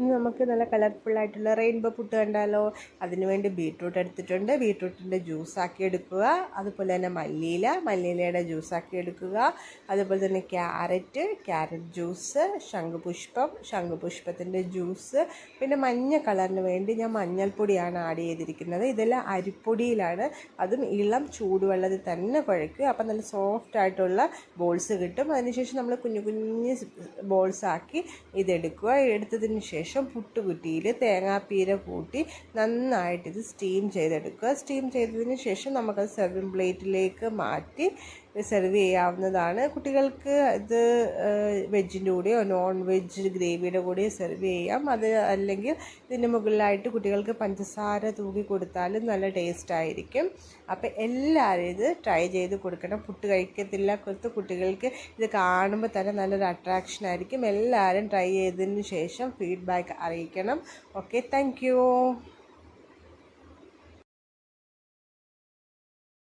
ഇന്ന് നമുക്ക് നല്ല കളർഫുൾ ആയിട്ടുള്ള റെയിൻബോ പുട്ട് കണ്ടാലോ? അതിന് വേണ്ടി ബീട്രൂട്ട് എടുത്തിട്ടുണ്ട്. ബീട്രൂട്ടിന്റെ ജ്യൂസാക്കി എടുക്കുക. അതുപോലെ തന്നെ മല്ലിയില മല്ലിയിലയുടെ ജ്യൂസാക്കി എടുക്കുക. അതുപോലെ തന്നെ ക്യാരറ്റ് ക്യാരറ്റ് ജ്യൂസ് ശംഖുപുഷ്പം ശംഖുപുഷ്പത്തിന്റെ ജ്യൂസ് പിന്നെ മഞ്ഞ കളറിന് വേണ്ടി ഞാൻ മഞ്ഞൾപ്പൊടിയാണ് ആഡ് ചെയ്തിരിക്കുന്നത്. ഇതെല്ലാം അരിപ്പൊടിയിലാണ്. അതും ഇളം ചൂടുവെള്ളത്തിൽ തന്നെ കുഴയ്ക്കുക. അപ്പം നല്ല സോഫ്റ്റ് ആയിട്ടുള്ള ബോൾസ് കിട്ടും. അതിനുശേഷം നമ്മൾ കുഞ്ഞു കുഞ്ഞ് ബോൾസ് ആക്കി ഇതെടുക്കുക. എടുത്തതിന് ശേഷം പുട്ടുകുറ്റിയിൽ തേങ്ങാപ്പീര കൂട്ടി നന്നായിട്ടിത് സ്റ്റീം ചെയ്തെടുക്കുക. സ്റ്റീം ചെയ്തതിന് ശേഷം നമുക്കത് സെർവിങ് പ്ലേറ്റിലേക്ക് മാറ്റി സെർവ് ചെയ്യാവുന്നതാണ്. കുട്ടികൾക്ക് ഇത് വെജിന്റെ കൂടെയോ നോൺ വെജ് ഗ്രേവിയുടെ കൂടെയോ സെർവ് ചെയ്യാം. അത് അല്ലെങ്കിൽ ഇതിന് മുകളിലായിട്ട് കുട്ടികൾക്ക് പഞ്ചസാര തൂക്കി കൊടുത്താലും നല്ല ടേസ്റ്റ് ആയിരിക്കും. അപ്പോൾ എല്ലാവരും ഇത് ട്രൈ ചെയ്ത് കൊടുക്കണം. പുട്ട് കഴിക്കത്തില്ല കൊടുത്ത് കുട്ടികൾക്ക്. ഇത് കാണുമ്പോൾ തന്നെ നല്ലൊരു അട്രാക്ഷൻ ആയിരിക്കും. എല്ലാവരും ട്രൈ ചെയ്തതിന് ശേഷം ഫീഡ്ബാക്ക് അറിയിക്കണം. Okay thank